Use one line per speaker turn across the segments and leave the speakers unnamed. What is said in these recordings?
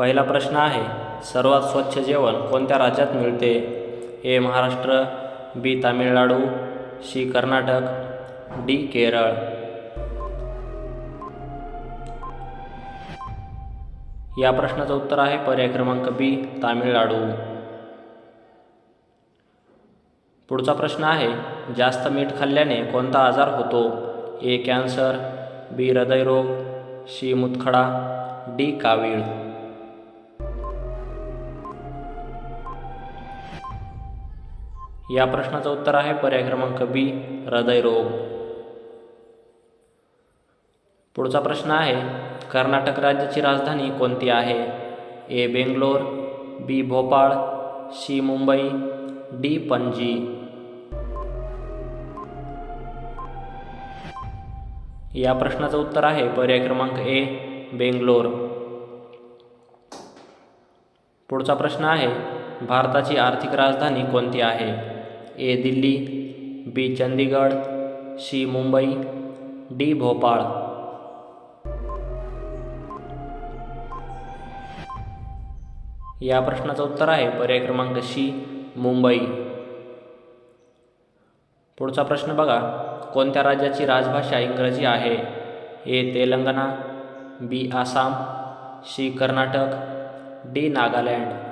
पहिला प्रश्न आहे सर्वात स्वच्छ जेवण कोणत्या राज्यात मिळते? A Maharashtra B Tamil Nadu C Karnataka D Kerala. या प्रश्नाचं उत्तर आहे पर्याय क्रमांक बी तामिळनाडू. पुढचा प्रश्न आहे जास्त मीठ खाल्ल्याने कोणता आजार होतो? ए कॅन्सर बी हृदयरोग सी मुतखडा डी कावीळ. या प्रश्नाचं उत्तर आहे पर्याय क्रमांक बी हृदयरोग पुढचा प्रश्न आहे कर्नाटक राज्याची राजधानी कोणती आहे? A Bangalore B Bhopal C Mumbai D Panaji. या प्रश्नाचं उत्तर आहे पर्याय क्रमांक ए बेंगलोर. पुढचा प्रश्न आहे भारताची आर्थिक राजधानी कोणती आहे? A Delhi B Chandigarh C Mumbai D Bhopal. या प्रश्नाचं उत्तर आहे पर्याय क्रमांक सी मुंबई. पुढचा प्रश्न बघा कोणत्या राज्याची राजभाषा इंग्रजी आहे? A Telangana B Assam C Karnataka D Nagaland.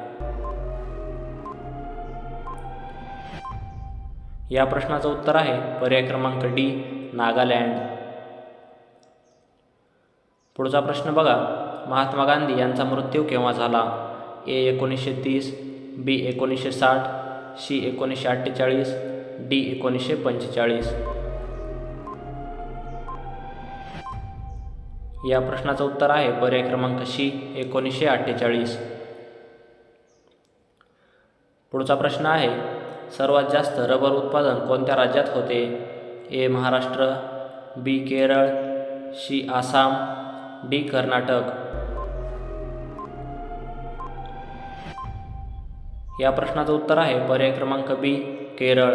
या प्रश्नाचं उत्तर आहे पर्याय क्रमांक डी नागालँड. पुढचा प्रश्न बघा. महात्मा गांधी यांचा मृत्यू केव्हा झाला? ए एकोणीसशे तीस बी एकोणीसशे साठ सी एकोणीसशे अठ्ठेचाळीस डी एकोणीसशे पंचेचाळीस. या प्रश्नाचं उत्तर आहे पर्याय क्रमांक सी एकोणीसशे अठ्ठेचाळीस. पुढचा प्रश्न आहे सर्वात जास्त रबर उत्पादन कोणत्या राज्यात होते? A Maharashtra B Kerala C Assam D Karnataka. या प्रश्नाचं उत्तर आहे पर्याय क्रमांक बी केरळ.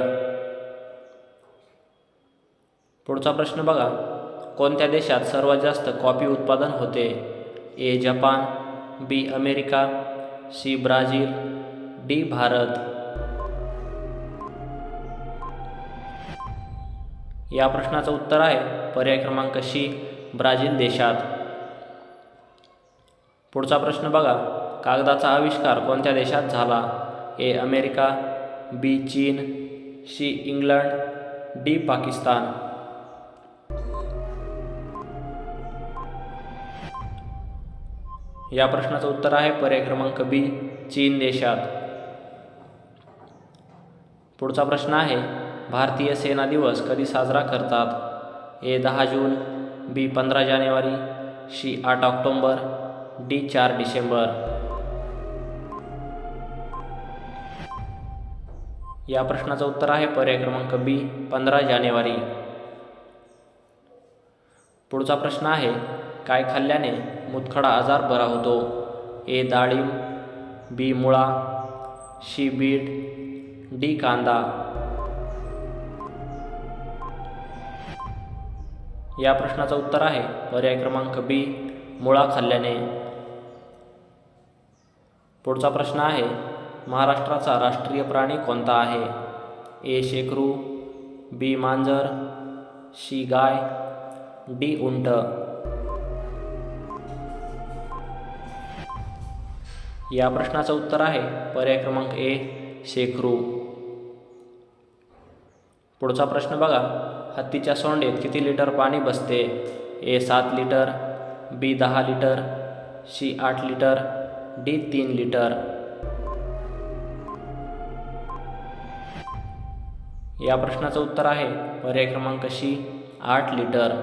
पुढचा प्रश्न बघा. कोणत्या देशात सर्वात जास्त कॉफी उत्पादन होते? A Japan B America C Brazil D Bharat. या प्रश्नाचं उत्तर आहे. पर्याय क्रमांक शी ब्राझील देशात. पुढचा प्रश्न बघा. कागदाचा आविष्कार कोणत्या देशात झाला? ए अमेरिका बी चीन सी इंग्लंड डी पाकिस्तान. या प्रश्नाचं उत्तर आहे पर्याय क्रमांक बी चीन देशात. पुढचा प्रश्न आहे भारतीय सेना दिवस कधी साजरा करतात? ए दहा जून बी पंधरा जानेवारी सी आठ ऑक्टोंबर डी चार डिसेंबर. या प्रश्नाचं उत्तर आहे पर्याय क्रमांक बी पंधरा जानेवारी. पुढचा प्रश्न आहे काय खाल्ल्याने मुतखडा आजार बरा होतो? ए डाळिंब बी मुळा सी बीट डी कांदा. या प्रश्नाचं उत्तर आहे. पर्याय क्रमांक बी मुळा खाल्ल्याने. पुढचा प्रश्न आहे महाराष्ट्राचा राष्ट्रीय प्राणी कोणता आहे? ए शेकरू बी मांजर सी गाय डी उंट. या प्रश्नाचं उत्तर आहे पर्याय क्रमांक ए शेकरू. पुढचा प्रश्न बघा हत्तीच्या सोंडेत किती लिटर पाणी बसते? ए सात लिटर बी दहा लिटर सी आठ लिटर डी तीन लिटर. या प्रश्नाचं उत्तर आहे पर्याय क्रमांक सी आठ लिटर.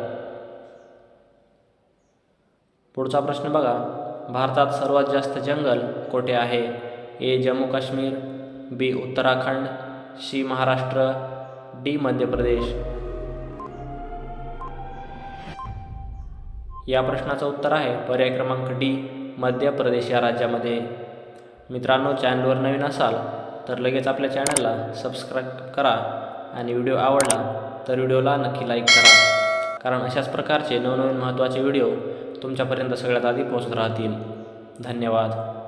पुढचा प्रश्न बघा. भारतात सर्वात जास्त जंगल कोठे आहे? A Jammu Kashmir B Uttarakhand C Maharashtra D Madhya Pradesh. या प्रश्नाचं उत्तर आहे. पर्याय क्रमांक डी मध्य प्रदेश या राज्यामध्ये. मित्रांनो चॅनलवर नवीन असाल तर लगेच आपल्या चॅनलला सबस्क्राईब करा आणि व्हिडिओ आवडला तर व्हिडिओला नक्की लाईक करा. कारण अशाच प्रकारचे नवनवीन महत्त्वाचे व्हिडिओ तुमच्यापर्यंत सगळ्यात आधी पोहोचत राहतील. धन्यवाद.